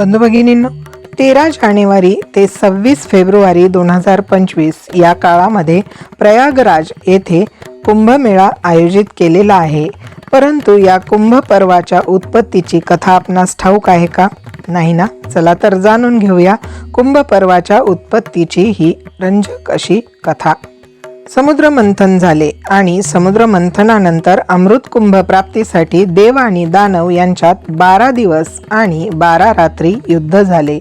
बंधू तेरा जानेवारी ते सव्वीस फेब्रुवारी दोन हजार पंचवीस या काळामध्ये प्रयागराज येथे कुंभमेळा आयोजित केलेला आहे. परंतु या कुंभ पर्वाच्या उत्पत्तीची कथा आपणास ठाऊक आहे का? नाही ना? चला तर जाणून घेऊया कुंभ पर्वाच्या उत्पत्तीची ही रंजक अशी कथा. समुद्र मंथन झाले आणि समुद्र मंथनानंतर अमृत कुंभ प्राप्तीसाठी देव आणि दानव यांच्यात बारा दिवस आणि बारा रात्री युद्ध झाले.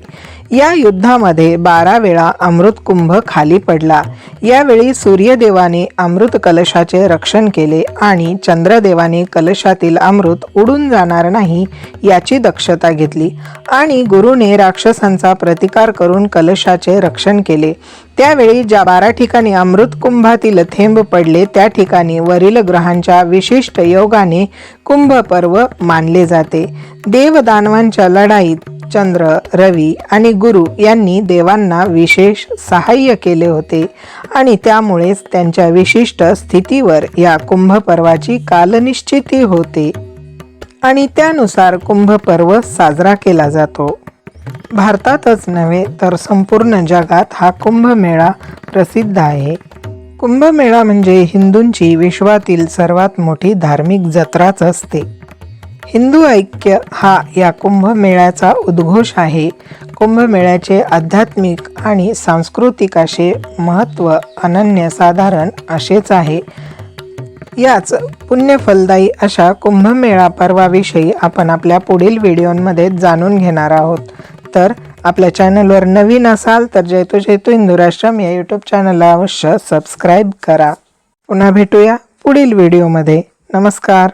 या युद्धामध्ये बारा वेळा अमृत कुंभ खाली पडला. यावेळी सूर्यदेवाने अमृत कलशाचे रक्षण केले आणि चंद्रदेवाने कलशातील अमृत उडून जाणार नाही याची दक्षता घेतली आणि गुरुने राक्षसांचा प्रतिकार करून कलशाचे रक्षण केले. त्यावेळी ज्या बारा ठिकाणी अमृत कुंभातील थेंब पडले त्या ठिकाणी वरील ग्रहांच्या विशिष्ट योगाने कुंभ पर्व मानले जाते. देवदानवांच्या लढाईत चंद्र रवी आणि गुरु यांनी देवांना विशेष सहाय्य केले होते आणि त्यामुळेच त्यांच्या विशिष्ट स्थितीवर या कुंभपर्वाची कालनिश्चिती होते. आणि त्यानुसार कुंभपर्व साजरा केला जातो. भारतातच नव्हे तर संपूर्ण जगात हा कुंभमेळा प्रसिद्ध आहे. कुंभमेळा म्हणजे हिंदूंची विश्वातील सर्वात मोठी धार्मिक जत्राच असते. हिंदू ऐक्य हा या कुंभमेळ्याचा उद्घोष आहे. कुंभमेळ्याचे आध्यात्मिक आणि सांस्कृतिक असे महत्त्व अनन्यसाधारण असेच आहे. याच पुण्यफलदायी अशा कुंभमेळा पर्वाविषयी आपण आपल्या पुढील व्हिडिओमध्ये जाणून घेणार आहोत. तर आपल्या चॅनलवर नवीन असाल तर जयतो जयतो हिंदू या यूट्यूब चॅनलला अवश्य सबस्क्राईब करा. पुन्हा भेटूया पुढील व्हिडिओमध्ये. नमस्कार.